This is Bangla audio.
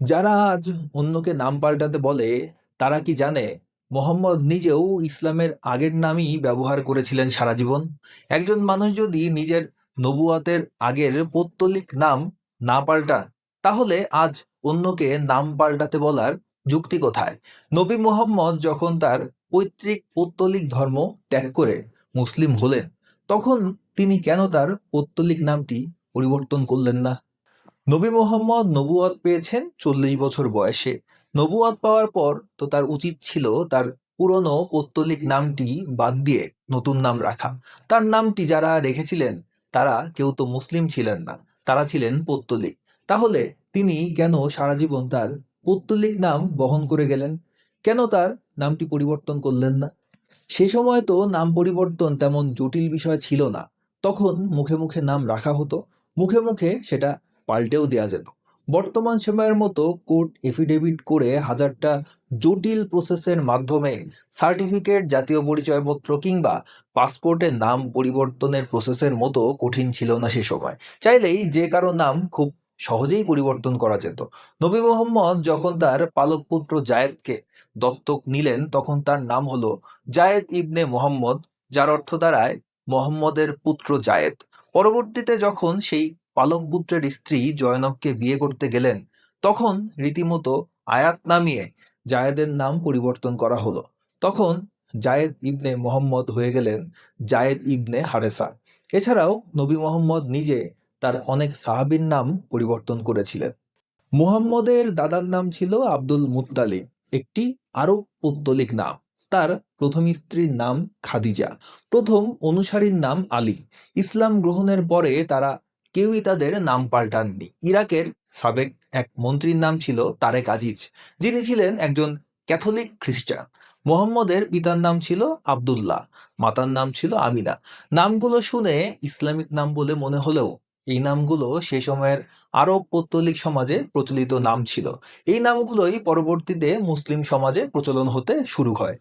যারা আজ অন্যকে নাম পাল্টাতে বলে, তারা কি জানে? মোহাম্মদ নিজেও ইসলামের আগের নামই ব্যবহার করেছিলেন সারা জীবন। একজন মানুষ যদি নিজের নবুয়াতের আগের পৌত্তলিক নাম না পাল্টা, তাহলে আজ অন্যকে নাম পাল্টাতে বলার যুক্তি কোথায়? নবী মোহাম্মদ যখন তার পৈতৃক পৌত্তলিক ধর্ম ত্যাগ করে মুসলিম হলেন, তখন তিনি কেন তার পৌত্তলিক নামটি পরিবর্তন করলেন না? নবী মোহাম্মদ নবুয়াত পেয়েছেন চল্লিশ বছর বয়সে। নবুয়াত পাওয়ার পর তো তার উচিত ছিল তার পুরনো পৌত্তলিক নামটি বাদ দিয়ে নতুন নাম রাখা। তার নামটি যারা রেখেছিলেন, তারা কেউ তো মুসলিম ছিলেন না, তারা ছিলেন পৌত্তলিক। তাহলে তিনি কেন সারা জীবন তার পৌত্তলিক নাম বহন করে গেলেন? কেন তার নামটি পরিবর্তন করলেন না? সে সময় তো নাম পরিবর্তন তেমন জটিল বিষয় ছিল না। তখন মুখে মুখে নাম রাখা হতো। মুখে মুখে সেটা পাল্টেও দেওয়া যেত। বর্তমান সময়ের মতো কোর্ট এফিডেভিট করে হাজারটা জটিল প্রসেসের মাধ্যমে সার্টিফিকেট, জাতীয় পরিচয়পত্র কিংবা পাসপোর্টের নাম পরিবর্তনের প্রসেসের মতো কঠিন ছিল না সে সময়। চাইলেই যে কারও নাম খুব সহজেই পরিবর্তন করা যেত। নবী মোহাম্মদ যখন তার পালক পুত্র জায়েদকে দত্তক নিলেন, তখন তার নাম হলো জায়েদ ইবনে মোহাম্মদ, যার অর্থ দাঁড়ায় মোহাম্মদের পুত্র জায়েদ। পরবর্তীতে যখন সেই পালক পুত্রের স্ত্রী জয়নবকে বিয়ে করতে গেলেন, তখন রীতিমতো আয়াত নামিয়ে জায়েদের নাম পরিবর্তন করা হলো। তখন জায়েদ ইবনে মোহাম্মদ হয়ে গেলেন জায়েদ ইবনে হারেসা। এছাড়াও নবী মোহাম্মদ নিজে তার অনেক সাহাবীর নাম পরিবর্তন করেছিলেন। মুহাম্মদের দাদার নাম ছিল আব্দুল মুত্তালিব, একটি আরব পৌত্তলিক নাম। তার প্রথম স্ত্রীর নাম খাদিজা, প্রথম অনুসারীর নাম আলী। ইসলাম গ্রহণের পরে তারা কেউই তাদের নাম পাল্টাননি। ইরাকের সাবেক এক মন্ত্রীর নাম ছিল তারেক আজিজ, যিনি ছিলেন একজন ক্যাথলিক খ্রিস্টান। মোহাম্মদের পিতার নাম ছিল আব্দুল্লাহ, মাতার নাম ছিল আমিনা। নামগুলো শুনে ইসলামিক নাম বলে মনে হলেও এই নামগুলো সে সময়ের আরব পৌত্তলিক সমাজে প্রচলিত নাম ছিল। এই নামগুলোই পরবর্তীতে মুসলিম সমাজে প্রচলন হতে শুরু হয়।